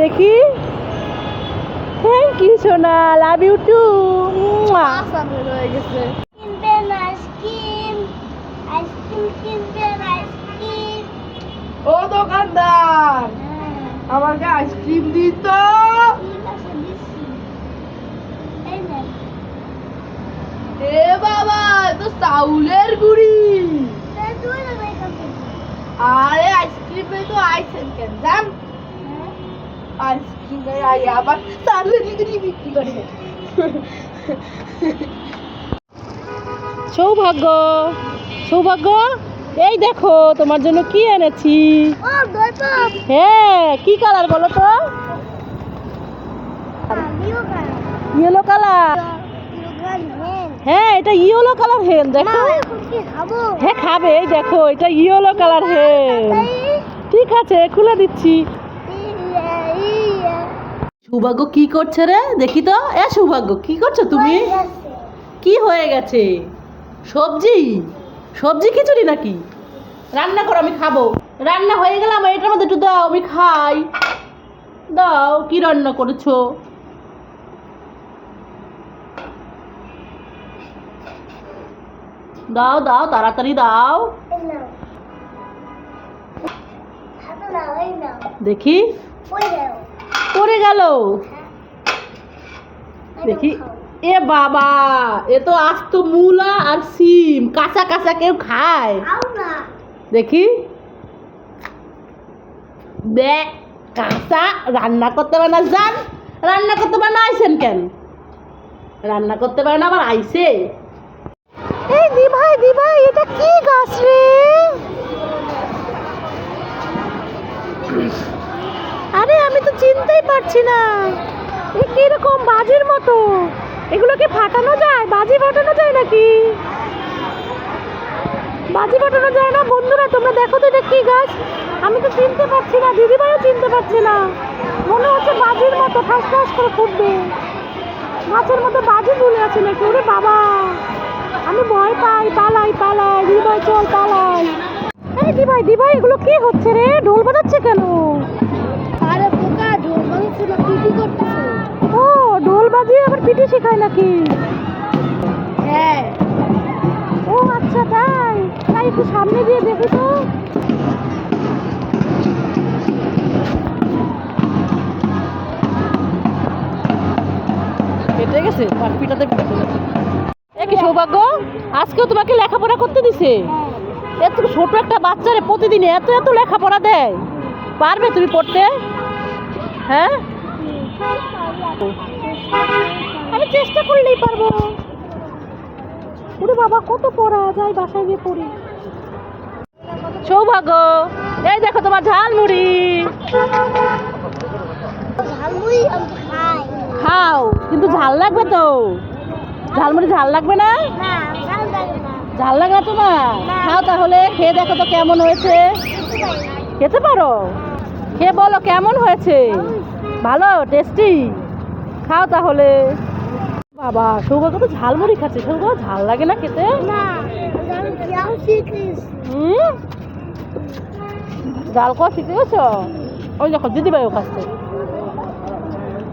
দেখি। Thank you সোনা। Love you two হয়ে গেছে কিনবেন আইসক্রিম আইসক্রিম কিনবেন আইসক্রিম ও দোকানদার আমাকে আইসক্রিম দিত এ বাবা তো চাউলের গুড়ি। আরে আইসক্রিম তো আইসেন কেন জান? হ্যাঁ? আইসক্রিম আবার চাউলের বিক্রি করে সৌভাগ্য সৌভাগ্য এই দেখো তোমার জন্য কি এনেছি? হ্যাঁ কি কালার বলো তো? ইয়েলো কালার হ্যাঁ এটা ইয়েলো কালার হেন দেখো। হ্যাঁ খাবে এই দেখো এটা ইয়েলো কালার হেন ঠিক আছে খুলে দিচ্ছি। সৌভাগ্য কি করছে রে? দেখি তো। এ সৌভাগ্য কি করছ তুমি? কি হয়ে গেছে? সবজি? সবজি খিচুড়ি নাকি? রান্না করো আমি খাব। রান্না হয়ে গেলে আমার এটার মধ্যে একটু দাও আমি খাই। দাও কি রান্না করেছ? দাও দাও তাড়াতাড়ি দাও। দেখি। পড়ে গেল। দেখি। এ বাবা এ তো আস্ত মূলা আর সিম কাঁচা কাঁচা কেউ খায়। দেখি। কাঁচা রান্না করতে পারে না জান। রান্না করতে পারে না আইসেন কেন? রান্না করতে পারে না আবার আইসে। এই দি ভাই দি ভাই এটা কি গাছ রে? চিনতেই পারছি না। এ কীরকম বাজির মতো? এগুলোকে ফাটানো যায়? বাজি ফাটানো যায় নাকি? বাজি ফাটানো যায় না? বন্ধুরা, তোমরা দেখো তো এটা কি গাছ? আমি তো চিনতে পারছি না, দিদিভাইও চিনতে পারছি না। মনে হচ্ছে বাজির মতো ঠাস ঠাস করে ফুটবে। গাছের মতো বাজি ঝুলে আছে নাকি? ওরে বাবা! আমি ভয় পাই, পালাই পালাই। দিদিভাই, চল, পালাই। এই দিভাই দিভাই এগুলো কি হচ্ছে রে? ঢোল বাজাচ্ছে কেন? আরে পিটি শেখায় নাকি? হ্যাঁ। ও আচ্ছা তাই। তাই একটু সামনে দিয়ে দেখি তো। কেটে গেছে? আর পিটাতে কি সৌভাগ্য? আজকেও তোমাকে লেখাপড়া করতে দিছে? এত ছোট একটা বাচ্চারে প্রতিদিন এত এত লেখাপড়া দেয়। পারবে তুমি পড়তে? হ্যাঁ? চেষ্টা করলেই পারব ওরে বাবা কত পড়া যাই বাসায় গিয়ে পড়ি। সৌভাগ্য। এই দেখো তোমার ঝালমুড়ি। খাও কিন্তু ঝাল লাগবে তো। ঝালমুড়ি ঝাল লাগবে না? ঝাল লাগে না। ঝাল লাগে না তোমার? খাও তাহলে খেয়ে দেখো তো কেমন হয়েছে। খেতে পারো? খেয়ে বলো কেমন হয়েছে? ভালো টেস্টি খাও তাহলে। বাবা সৌভাগ্য তো ঝালমুড়ি খাচ্ছে। সৌভাগ্য ঝাল লাগে না খেতে? না হুম? জাল খাওয়া শিখে গেছো? ওই দেখো দিদি ভাইও খাচ্ছে।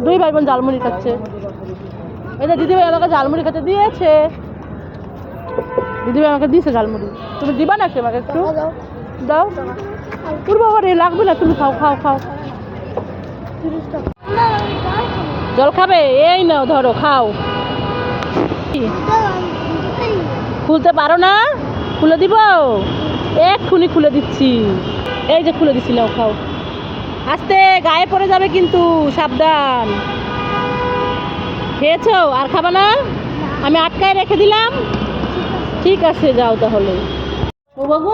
দুই ভাই বোন ঝালমুড়ি খাচ্ছে। এই যে দিদি ভাই আমাকে ঝালমুড়ি খেতে দিয়েছে। দিদি ভাই আমাকে দিয়েছে ঝালমুড়ি। তুমি দিবা নাকি আমাকে একটু? দাও তোর বাবা রে লাগবে না তুমি খাও খাও খাও। জল খাবে? এই নাও ধরো খাও? খুলতে পারো না? খুলে দিব? এক্ষুনি খুলে দিচ্ছি। এই যে খুলে দিচ্ছি নাও, খাও। আস্তে, গায়ে পড়ে যাবে কিন্তু, সাবধান। খেয়েছো? আর খাবা না? আমি আটকায় রেখে দিলাম। ঠিক আছে, যাও তাহলে। ও বাবু,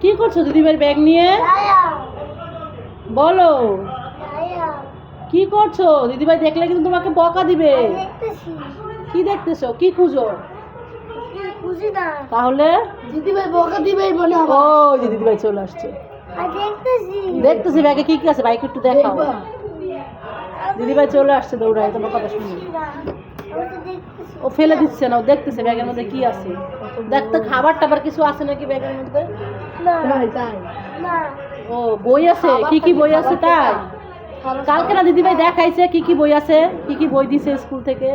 কি করছ দিদিভাইয়ের ব্যাগ নিয়ে? বলো। কি করছ? দিদিভাই দেখলে কিন্তু তোমাকে বকা দিবে। কি দেখতেছো? কি খুঁজো? তাহলে? দিদিভাই বকা মনে ও যে দিদিভাই চলে আসছে। দেখতেছি ব্যাগে কি কি আছে বাইক একটু দেখাও। দিদিভাই চলে আসছে দৌড়ায় তোমার কথা শুনে। ও ফেলে দিচ্ছে না ও দেখতেছে ব্যাগের মধ্যে কি আছে। দেখতে খাবার টাবার কিছু আছে নাকি ব্যাগের মধ্যে? ও বই আছে? কি কি বই আছে তাই? কালকে না দিদিভাই দেখাইছে কি কি বই আছে? কি কি বই দিছে স্কুল থেকে?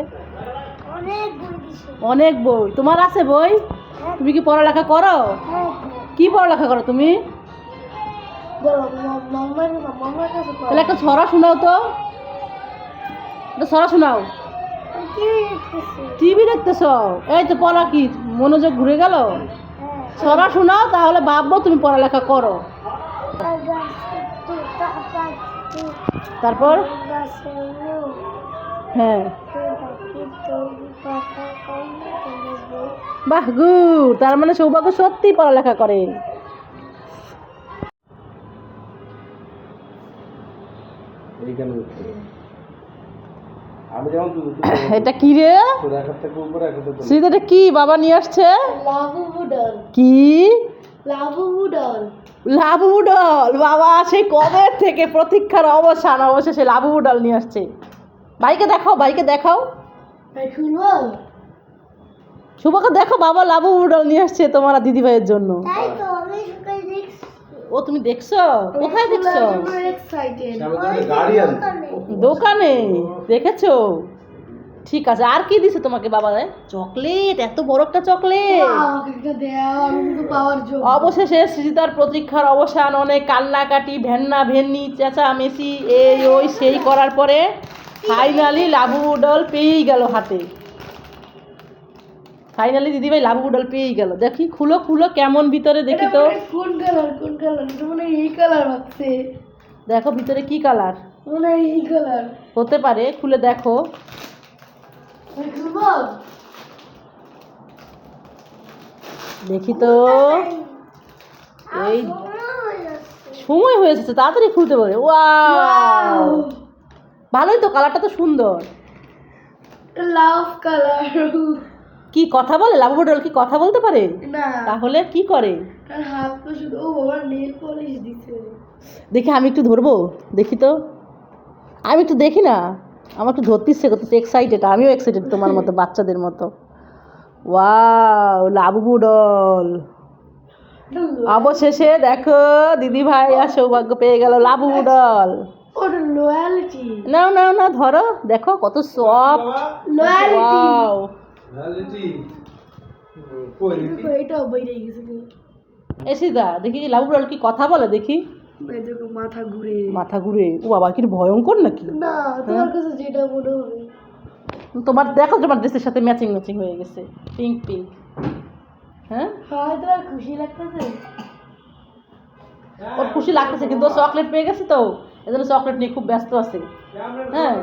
অনেক বই তোমার আছে বই? তুমি কি পড়ালেখা করো? হ্যাঁ কি পড়ালেখা করো তুমি। তাহলে একটা ছড়া শোনাও তো। একটা ছড়া শোনাও? টিভি দেখতেছ? এই তো পড়া কি? মনোযোগ ঘুরে গেল? হ্যাঁ। ছড়া শোনাও তাহলে ভাববো তুমি পড়ালেখা করো। তারপর? হ্যাঁ। বাহ গুড তার মানে সৌভাগ্য সত্যি পড়ালেখা করে। এটা কি রে? এটা কি? বাবা নিয়ে আসছে? কি? লাবু বুডল লাবু উডল বাবা সেই কবে থেকে প্রতীক্ষার অবসান? অবশেষে লাবউডল নিয়ে আসছে। ভাইকে দেখাও বাইকে দেখাও। শুভকে দেখো বাবা লাবু উডল নিয়ে আসছে তোমার আর দিদিভাইয়ের জন্য। তাই তো আমি সকালে দেখছি। ও তুমি দেখছ? কোথায় দেখছ। দোকানে। দেখেছ? ঠিক আছে আর কি দিছে তোমাকে বাবা চকলেট এত বড় একটা চকলেট। অবশেষে সৃজিতার প্রতীক্ষার অবসান অনেক কান্নাকাটি ভেন্না ভেন্নি চেঁচা মেসি এই ওই সেই করার পরে ফাইনালি লাবু উডল পেয়েই গেল হাতে। ফাইনালি দিদিভাই লাবু উডল পেয়েই গেল। দেখি খুলো খুলো কেমন ভিতরে দেখি তো। কোন কালার কোন কালার এটা মনে এই কালার ভাবছে দেখো ভিতরে কি কালার মনে এই কালার হতে পারে খুলে দেখো। দেখি তো। এই সময় হয়ে এসেছে তাড়াতাড়ি খুলতে পারে। ওয়াও! ভালোই তো কালারটা তো সুন্দর। লাভ কালার কি কথা বলে? লাভ বডল কি কথা বলতে পারে? না। তাহলে কি করে? তার হাত তো শুধু ও বাবা নেল পলিশ দিছে। দেখি আমি একটু ধরবো? দেখি তো। আমি একটু দেখি না। আমার একটু ধরতে ইচ্ছে করতেছে এক্সাইটেড আমিও এক্সাইটেড তোমার মতো বাচ্চাদের মতো। ওয়াও লাবু বুডল অবশেষে দেখো দিদি ভাই আর সৌভাগ্য পেয়ে গেল লাবু বুডল ওটা লয়ালিটি নাও নাও না ধরো দেখো কত সফট লয়ালিটি ওয়াও দেখি? এটাও বাইরে গেছে কি এসিদা দেখি লাবু বুডল কি কথা বলে দেখি। মাথা ঘুরে। মাথা ঘুরে। ও বাবা কি ভয়ঙ্কর নাকি? না তোমার কাছে যেটা মনে হবে। তোমার দেখো তোমার ড্রেসের সাথে ম্যাচিং ম্যাচিং হয়ে গেছে। পিঙ্ক পিঙ্ক হ্যাঁ? হয় খুশি লাগতেছে? ওর খুশি লাগতেছে কিন্তু চকলেট পেয়ে গেছে তো। এজন্য চকলেট নিয়ে খুব ব্যস্ত আছে। হ্যাঁ।